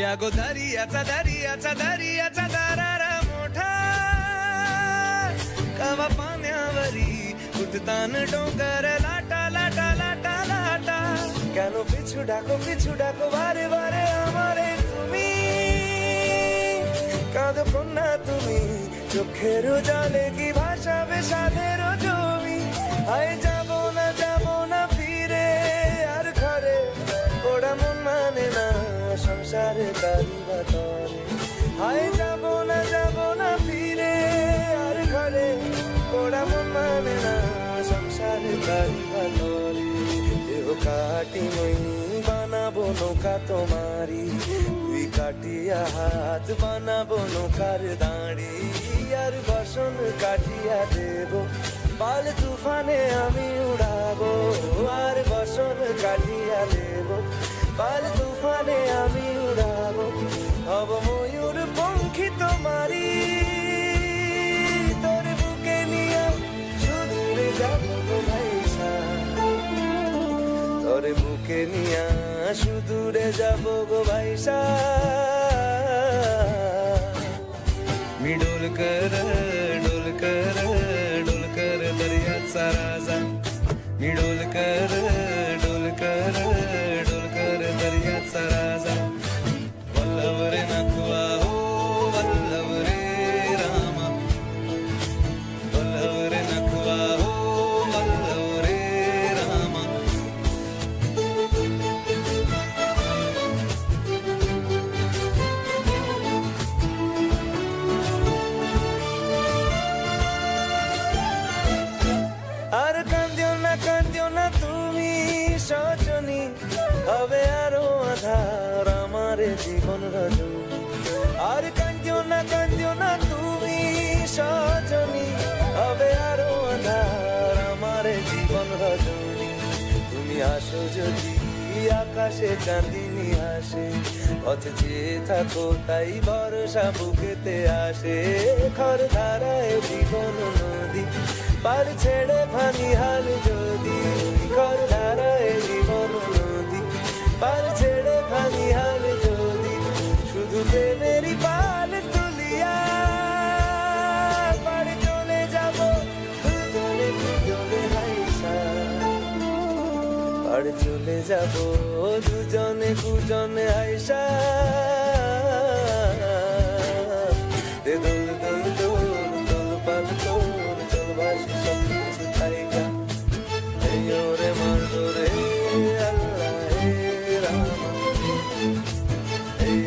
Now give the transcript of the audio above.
अगो दर्याचा दर्याचा दर्याचा दरारा मोठा कवा पाण्यावरी उठतान डोंगर लाटा लाटा लाटा लाटा কেন পিছু ডাকো পিছু ডাকো বারে বারে আমারে তুমি কাঁদো কন্যা তুমি চোখের জলে কি ভাসাবে সাধের জমি আয় সংসারে তারি। বাতরে আয় যাব না যাব না ফিরে, আর ঘরে ওরা মন না। সংসারে তারি। বাতরে দেহ কাটি মই বানাবো নৌকা তোমারি। তুই কাটিয়া হাত বানাবো নৌকার দাঁড়ি। আর বসন কাটিয়া দেব পাল তুফানে আমি উড়াবো। আর বসন কাটিয়া দেব। তোমাকে নিয়া সুদূরে যাব গো ভাইসা। মিডল করা হবে আরও আধার আমার জীবন রজনী আর কান্দিও না কান্দিও না তুমি সজনী। হবে আরও আধার আমার জীবন রজনী তুমি আসো যদি আকাশে চাঁদিনী আসে। পথ চেয়ে থাকো তাই ভরসা বুকেতে আসে। খর ধারায় জীবন নদী পার ছেড়ে ফানি হাল যদি আবার চলে যাব দুজনে কুজনে আয়সা দোল দোল দোল দোল এই